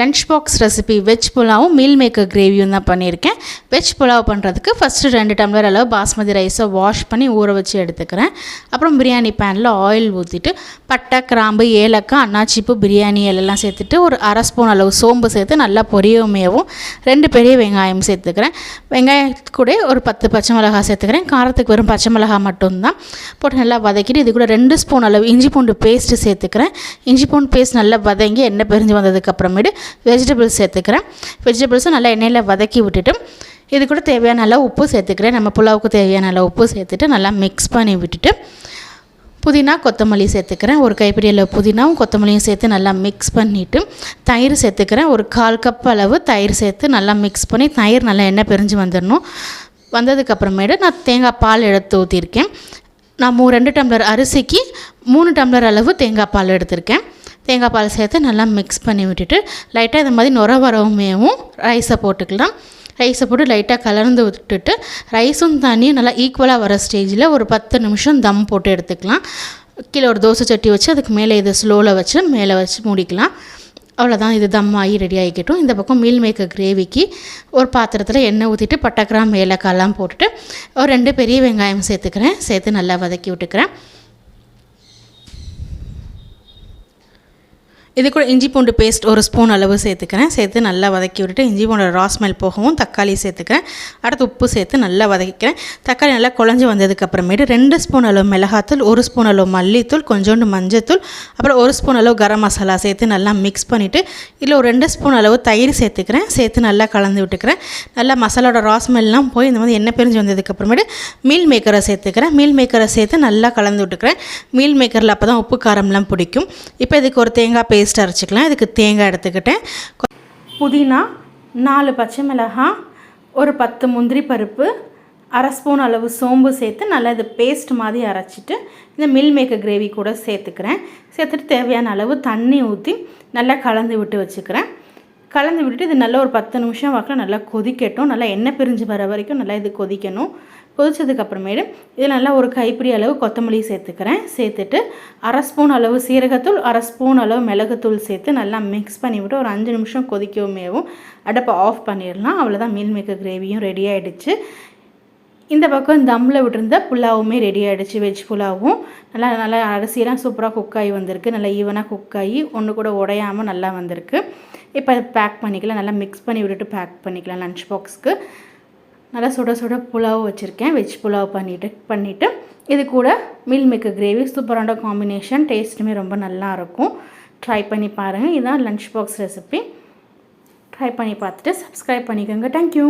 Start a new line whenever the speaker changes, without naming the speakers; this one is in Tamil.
லன்ச் பாக்ஸ் ரெசிபி வெஜ் புலாவும் மீல் மேக்கர் கிரேவியும் தான் பண்ணியிருக்கேன். வெஜ் புலாவ் பண்ணுறதுக்கு ஃபஸ்ட்டு ரெண்டு டம்ளர் அளவு பாஸ்மதி ரைஸை வாஷ் பண்ணி ஊற வச்சு எடுத்துக்கிறேன். அப்புறம் பிரியாணி பேனில் ஆயில் ஊற்றிட்டு பட்டை கிராம்பு ஏலக்காய் அன்னாச்சிப்பு பிரியாணி எல்லாம் சேர்த்துட்டு ஒரு அரை ஸ்பூன் அளவு சோம்பு சேர்த்து நல்லா பொரியமையவும் ரெண்டு பெரிய வெங்காயம் சேர்த்துக்கிறேன். வெங்காயத்து கூட ஒரு பத்து பச்சை மிளகாய் சேர்த்துக்கிறேன். காரத்துக்கு வெறும் பச்சை மிளகாய் மட்டும்தான். போட்டு நல்லா வதக்கிட்டு இது கூட ரெண்டு ஸ்பூன் அளவு இஞ்சி பூண்டு பேஸ்ட்டு சேர்த்துக்கிறேன். இஞ்சி பூண்டு பேஸ்ட் நல்லா வதங்கி எண்ணெய் பிரிஞ்சு வந்ததுக்கப்புறமேட்டு வெஜிடபிள்ஸ் சேர்த்துக்கிறேன். வெஜிடபிள்ஸும் நல்லா எண்ணெயில் வதக்கி விட்டுட்டு இது கூட தேவையான அளவு உப்பு சேர்த்துக்கிறேன். நம்ம புலாவுக்கு தேவையான அளவு உப்பு சேர்த்துட்டு நல்லா மிக்ஸ் பண்ணி விட்டுட்டு புதினா கொத்தமல்லி சேர்த்துக்கிறேன். ஒரு கைப்பிடி அளவு புதினாவும் கொத்தமல்லியும் சேர்த்து நல்லா மிக்ஸ் பண்ணிவிட்டு தயிர் சேர்த்துக்கிறேன். ஒரு கால் கப் அளவு தயிர் சேர்த்து நல்லா மிக்ஸ் பண்ணி தயிர் நல்லா எண்ணெய் பிரிஞ்சு வந்துடணும் வந்ததுக்கப்புறமேட்டு நான் தேங்காய் பால் எடுத்து ஊற்றிருக்கேன் நான் மூ ரெண்டு டம்ளர் அரிசிக்கு மூணு டம்ளர் அளவு தேங்காய் பால் எடுத்திருக்கேன். தேங்காய் பால் சேர்த்து நல்லா மிக்ஸ் பண்ணி விட்டுட்டு லைட்டாக இந்த மாதிரி நுர வரவுமேவும் ரைஸை போட்டுக்கலாம். ரைஸை போட்டு லைட்டாக கலந்து விட்டுட்டு ரைஸும் தண்ணியும் நல்லா ஈக்குவலாக வர ஸ்டேஜில் ஒரு பத்து நிமிஷம் தம் போட்டு எடுத்துக்கலாம். கீழே ஒரு தோசை சட்டி வச்சு அதுக்கு மேலே இதை ஸ்லோவில் வச்சு மேலே வச்சு மூடிக்கலாம். அவ்வளோதான் இது தம் ஆகி ரெடி ஆகிக்கட்டும். இந்த பக்கம் மீல் மேக்கர் கிரேவிக்கு ஒரு பாத்திரத்தில் எண்ணெய் ஊற்றிட்டு பட்டக்கிராம் ஏலக்காயெல்லாம் போட்டுட்டு ஒரு ரெண்டு பெரிய வெங்காயம் சேர்த்துக்கிறேன். சேர்த்து நல்லா வதக்கி விட்டுக்கிறேன். இது கூட இஞ்சி பூண்டு பேஸ்ட் ஒரு ஸ்பூன் அளவு சேர்த்துக்கிறேன். சேர்த்து நல்லா வதக்கி விட்டுட்டு இஞ்சி பூண்டு ரா ஸ்மெல் போகவும் தக்காளி சேர்த்துக்கிறேன். அடுத்து உப்பு சேர்த்து நல்லா வதக்கிக்கிறேன். தக்காளி நல்லா குழஞ்சி வந்ததுக்கப்புறமேட்டு ரெண்டு ஸ்பூன் அளவு மிளகாத்தூள் ஒரு ஸ்பூன் அளவு மல்லித்தூள் கொஞ்சோண்டு மஞ்சத்தூள் அப்புறம் ஒரு ஸ்பூன் அளவு கரம் மசாலா சேர்த்து நல்லா மிக்ஸ் பண்ணிவிட்டு இதில் ஒரு ரெண்டு ஸ்பூன் அளவு தயிர் சேர்த்துக்கிறேன். சேர்த்து நல்லா கலந்து விட்டுக்கிறேன். நல்லா மசாலோட ரா ஸ்மெல்லாம் போய் இந்த மாதிரி எண்ணெய் பிரிஞ்சு வந்ததுக்கப்புறமேட்டு மீல் மேக்கரை சேர்த்துக்கிறேன். மீல் மேக்கரை சேர்த்து நல்லா கலந்து விட்டுக்கிறேன். மீல் மேக்கரில் அப்போ தான் உப்பு காரம்லாம் பிடிக்கும். இப்போ இதுக்கு ஒரு தேங்காய் பேஸ்ட் அரைச்சிக்கலாம். இதுக்கு தேங்காய் எடுத்துக்கிட்டேன். புதினா நாலு பச்சை மிளகாய் ஒரு பத்து முந்திரி பருப்பு அரை ஸ்பூன் அளவு சோம்பு சேர்த்து நல்லா இது பேஸ்ட் மாதிரி அரைச்சிட்டு இந்த மில் மேக்கர் கிரேவி கூட சேர்த்துக்கிறேன். சேர்த்துட்டு தேவையான அளவு தண்ணி ஊற்றி நல்லா கலந்து விட்டு வச்சுக்கிறேன். கலந்து விட்டுட்டு இது நல்லா ஒரு பத்து நிமிஷம் வாக்கில் நல்லா கொதிக்கட்டும். நல்லா எண்ணெய் பிரிஞ்சு வர வரைக்கும் நல்லா இது கொதிக்கணும். கொதித்ததுக்கப்புறமேடு இதில் நல்லா ஒரு கைப்பிடி அளவு கொத்தமல்லி சேர்த்துக்கிறேன். சேர்த்துட்டு அரை ஸ்பூன் அளவு சீரகத்தூள் அரை ஸ்பூன் அளவு மிளகுத்தூள் சேர்த்து நல்லா மிக்ஸ் பண்ணிவிட்டு ஒரு அஞ்சு நிமிஷம் கொதிக்கவுமேவும் அடுப்பை ஆஃப் பண்ணிடலாம். அவ்வளோதான் மீல் மேக்கர் கிரேவியும் ரெடி ஆகிடுச்சு இந்த பக்கம் தம்மில் விட்டுருந்த புலாவுமே ரெடி ஆகிடுச்சு வெஜ் புலாவும். நல்லா நல்லா அரிசியெல்லாம் சூப்பராக குக் ஆகி வந்திருக்கு. நல்லா ஈவனாக குக் ஆகி ஒன்று கூட உடையாமல் நல்லா வந்திருக்கு. இப்போ அதை பேக் பண்ணிக்கலாம். நல்லா மிக்ஸ் பண்ணி விட்டுட்டு பேக் பண்ணிக்கலாம் லன்ச் பாக்ஸ்க்கு நல்லா சுட சுட புலாவ் வச்சுருக்கேன். வெஜ் புலாவ் பண்ணிவிட்டு பண்ணிவிட்டு இது கூட மில் மேக்கர் கிரேவி சூப்பரான காம்பினேஷன் டேஸ்ட்டுமே ரொம்ப நல்லாயிருக்கும் ட்ரை பண்ணி பாருங்கள் இதுதான் லன்ச் பாக்ஸ் ரெசிபி ட்ரை பண்ணி பார்த்துட்டு சப்ஸ்கிரைப் பண்ணிக்கோங்க. தேங்க்யூ